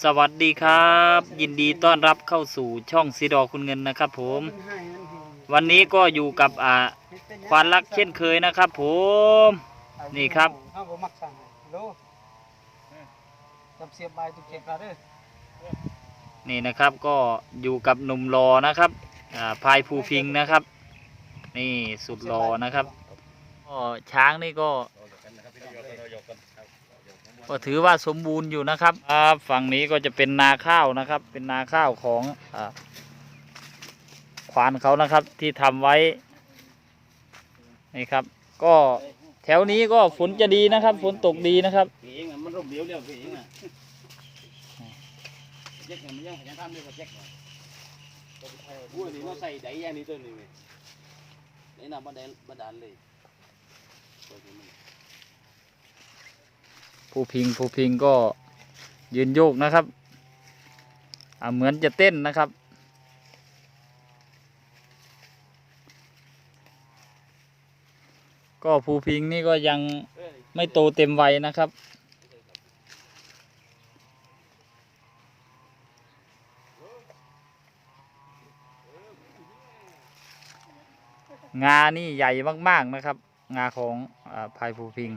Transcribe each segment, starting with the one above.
สวัสดีครับ ยินดีต้อนรับเข้าสู่ช่องซีดอคุณเงินนะครับ ผม วันนี้ก็อยู่กับอ่าควานรักเช่นเคยนะครับ ผม นี่ครับนี่นะครับก็อยู่กับหนุ่มรอนะครับอ่าพายภูพิงนะครับ นี่สุดรอนะครับก็ช้างนี่ก็ ก็ถือว่าสมบูรณ์อยู่นะครับครับฝั่งนี้ก็จะเป็นนาข้าวนะครับ เป็นนาข้าวของอาควานเขานะครับที่ทำไว้นี่ครับ ก็แถวนี้ก็ฝนจะดีนะครับ ฝนตกดีนะครับผีเองน่ะมันร่มเดียวเดียว ผู้พิงผู้พิงก็ยืนโยกนะครับเหมือนจะเต้นนะครับ ก็ผู้พิงนี่ก็ยังไม่โตเต็มวัยนะครับ งานี่ใหญ่มาก ๆ นะครับ งาของอพายผู้พิง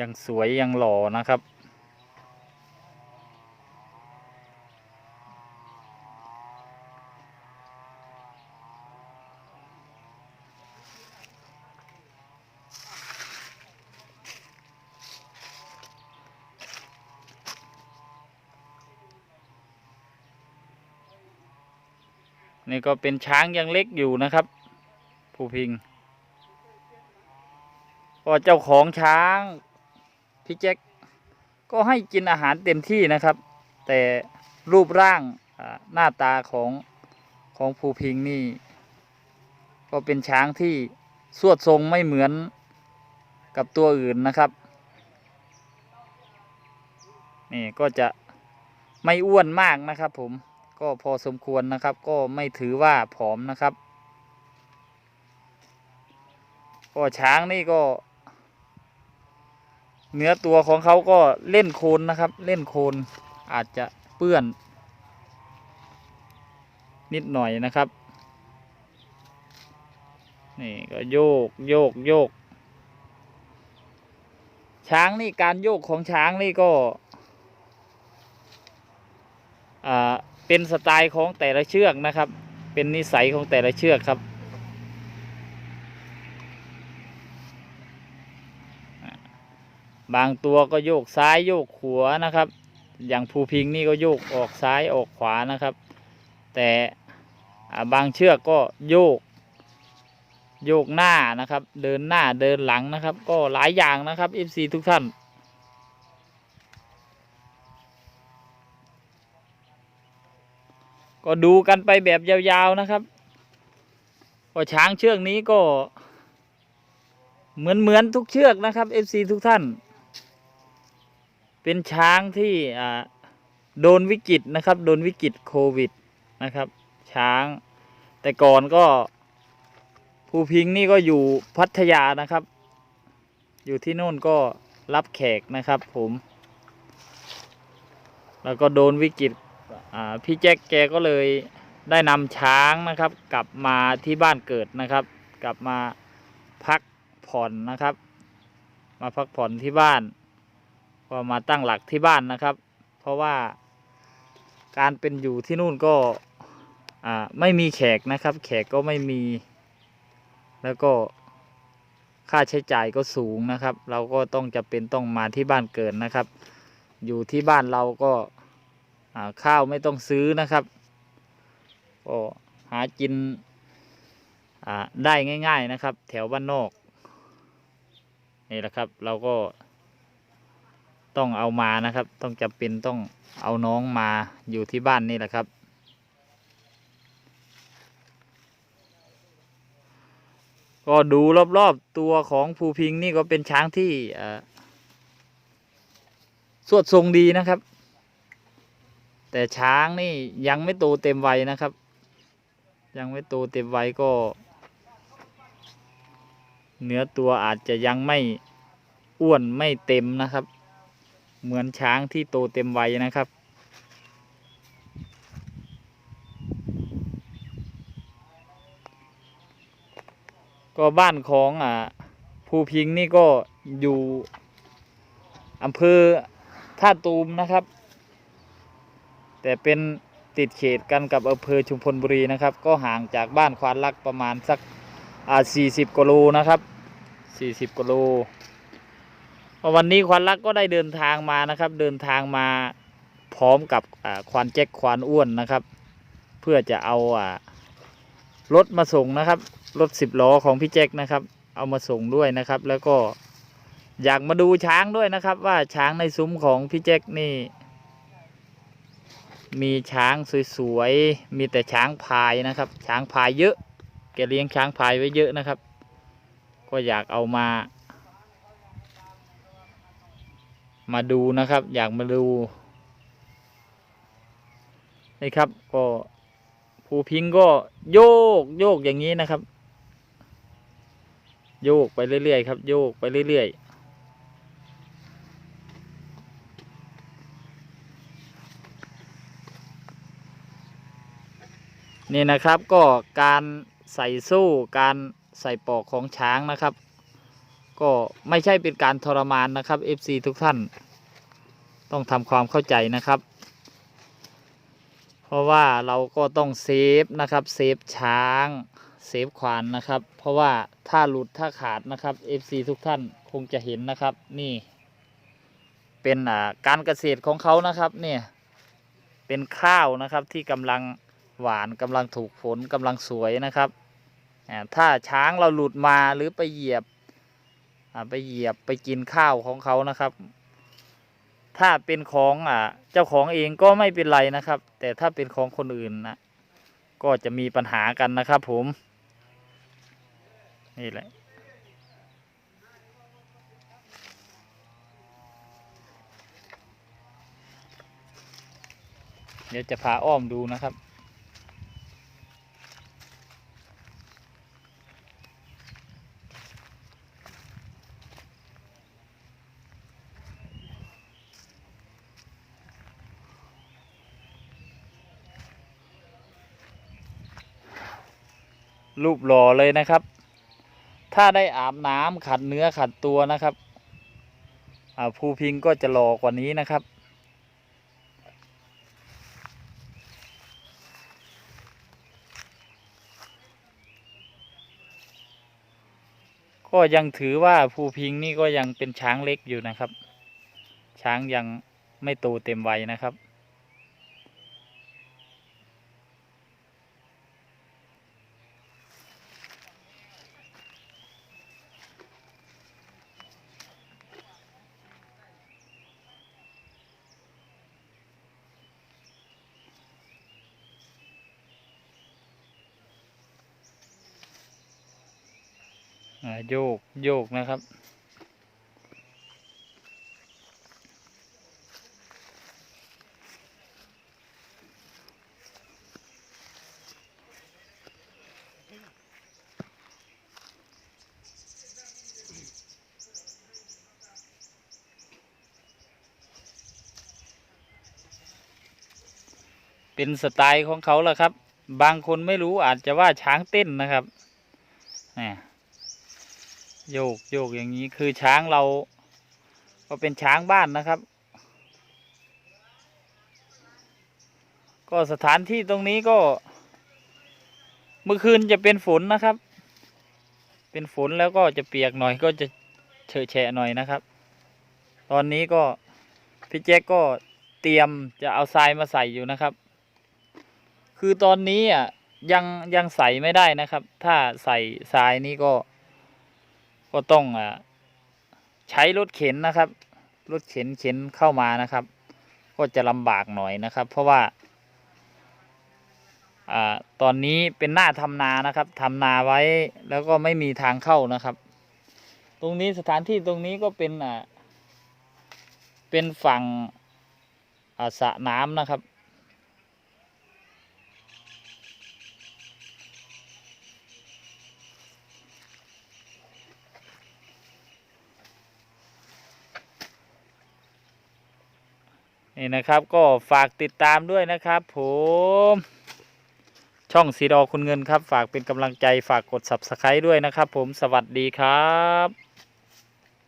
ยังสวยยังหล่อนะครับ นี่ก็เป็นช้างยังเล็กอยู่นะครับภูพิงก็เจ้าของช้าง พี่แจ็คก็ให้กินอาหารเต็มที่นะครับ แต่รูปร่างหน้าตาของของภูพิงนี่ ก็เป็นช้างที่สวดทรงไม่เหมือนกับตัวอื่นนะครับ นี่ก็จะไม่อ้วนมากนะครับ ผมก็พอสมควรนะครับ ก็ไม่ถือว่าผอมนะครับ ก็ช้างนี่ก็ เนื้อตัวของเขาก็เล่นโคลนนะครับ เล่นโคลนอาจจะเปื้อน นิดหน่อยนะครับนี่ก็โยกโยกโยก ช้างนี่การโยกของช้างนี่ก็เป็นสไตล์ของแต่ละเชือกนะครับ เป็นนิสัยของแต่ละเชือกครับ บางตัวก็โยกซ้ายโยกขวานะครับ อย่างภูพิงนี่ก็โยกออกซ้ายออกขวานะครับ แต่บางเชือกก็โยก โยกหน้านะครับ เดินหน้าเดินหลังนะครับ ก็หลายอย่างนะครับ FC ทุกท่านก็ดูกันไปแบบยาวๆนะครับก็ช้างเชือกนี้ก็เหมือนเหมือนทุกเชือกนะครับ FC ทุกท่าน เป็นช้างที่โดนวิกฤตนะครับ โดนวิกฤตโควิดนะครับ ช้าง แต่ก่อนก็ภูพิงนี่ก็อยู่พัทยานะครับ อยู่ที่โน่นก็รับแขกนะครับผม แล้วก็โดนวิกฤตพี่แจ็คแกก็เลยได้นำช้างนะครับ กลับมาที่บ้านเกิดนะครับ กลับมาพักผ่อนนะครับ มาพักผ่อนที่บ้าน ก็มาตั้งหลักที่บ้านนะครับ เพราะว่าการเป็นอยู่ที่นู่นก็ไม่มีแขกนะครับ แขกก็ไม่มี แล้วก็ค่าใช้จ่ายก็สูงนะครับ เราก็ต้องจะเป็นต้องมาที่บ้านเกิดนะครับ อยู่ที่บ้านเราก็ข้าวไม่ต้องซื้อนะครับก็หากินได้ง่าย ๆนะครับ แถวบ้านนอกนี่แหละครับ เราก็ ต้องเอามานะครับ ต้องจำเป็นต้องเอาน้องมาอยู่ที่บ้านนี่แหละครับ ก็ดูรอบๆตัวของภูพิงนี่ก็เป็นช้างที่เอ่อสวดทรงดีนะครับ แต่ช้างนี่ยังไม่โตเต็มวัยนะครับ ยังไม่โตเต็มวัยก็ เนื้อตัวอาจจะยังไม่อ้วนไม่เต็มนะครับ เหมือนช้างที่โตเต็มวัยนะครับ ก็บ้านของอ่าภูพิงนี่ก็อยู่อำเภอท่าตูมนะครับ แต่เป็นติดเขตกันกับอำเภอชุมพลบุรีนะครับ ก็ห่างจากบ้านควานลักประมาณสักอ่า40กิโลนะครับ 40กิโล วันนี้ควานลักก็ได้เดินทางมานะครับ เดินทางมาพร้อมกับควานแจ็คควานอ้วนนะครับ เพื่อจะเอารถมาส่งนะครับรถสิบล้อของพี่แจ็คนะครับ เอามาส่งด้วยนะครับ แล้วก็อยากมาดูช้างด้วยนะครับ ว่าช้างในซุ้มของพี่แจ็คนี่ มีช้างสวยๆมีแต่ช้างพายนะครับ ช้างพายเยอะแกเลี้ยงช้างพายไว้เยอะนะครับ ก็อยากเอามา มาดูนะครับ อยากมาดูนี่ครับ ก็ภูพิงก็โยกโยกอย่างนี้นะครับ โยกไปเรื่อยๆครับ โยกไปเรื่อยๆนี่นะครับก็การใส่สู้การใส่ปอกของช้างนะครับ ก็ไม่ใช่เป็นการทรมานนะครับ FC ทุกท่านต้องทำความเข้าใจนะครับ เพราะว่าเราก็ต้องเซฟนะครับเซฟช้างเซฟควานนะครับ เพราะว่าถ้าหลุดถ้าขาดนะครับ FC ทุกท่านคงจะเห็นนะครับนี่ เป็นการเกษตรของเขานะครับเนี่ยเป็นข้าวนะครับที่กำลังหวานกำลังถูกฝนกำลังสวยนะครับถ้าช้างเราหลุดมาหรือไปเหยียบ ไปเหยียบไปกินข้าวของเขานะครับ ถ้าเป็นของอ่าเจ้าของเองก็ไม่เป็นไรนะครับ แต่ถ้าเป็นของคนอื่นนะก็จะมีปัญหากันนะครับ ผม นี่แหละเดี๋ยวจะพาอ้อมดูนะครับ รูปหล่อเลยนะครับ ถ้าได้อาบน้ำขัดเนื้อขัดตัวนะครับภูพิงก็จะหล่อกว่านี้นะครับ ก็ยังถือว่าภูพิงนี่ก็ยังเป็นช้างเล็กอยู่นะครับ ช้างยังไม่โตเต็มวัยนะครับ โยกโยกนะครับ เป็นสไตล์ของเขาแหละครับ บางคนไม่รู้อาจจะว่าช้างเต้นนะครับนี่ โยกโยกอย่างนี้คือช้างเรา ก็เป็นช้างบ้านนะครับ ก็สถานที่ตรงนี้ก็ เมื่อคืนจะเป็นฝนนะครับ เป็นฝนแล้วก็จะเปียกหน่อยก็จะเฉอะแฉะหน่อยนะครับ ตอนนี้ก็พี่แจ๊กก็เตรียมจะเอาทรายมาใส่อยู่นะครับ คือตอนนี้อะยังยังใส่ไม่ได้นะครับ ถ้าใส่ทรายนี้ก็ ก็ต้องอใช้รถเข็นนะครับ รถเข็นเข็นเข้ามานะครับ ก็จะลำบากหน่อยนะครับ เพราะว่าอตอนนี้เป็นหน้าทำนานะครับทำนาไว้แล้วก็ไม่มีทางเข้านะครับ ตรงนี้สถานที่ตรงนี้ก็เป็นเป็นฝั่งสระน้ำนะครับ นี่นะครับก็ฝากติดตามด้วยนะครับ ผมช่องสีดอคุณเงินครับ ฝากเป็นกำลังใจฝากกด subscribe ด้วยนะครับ ผมสวัสดีครับ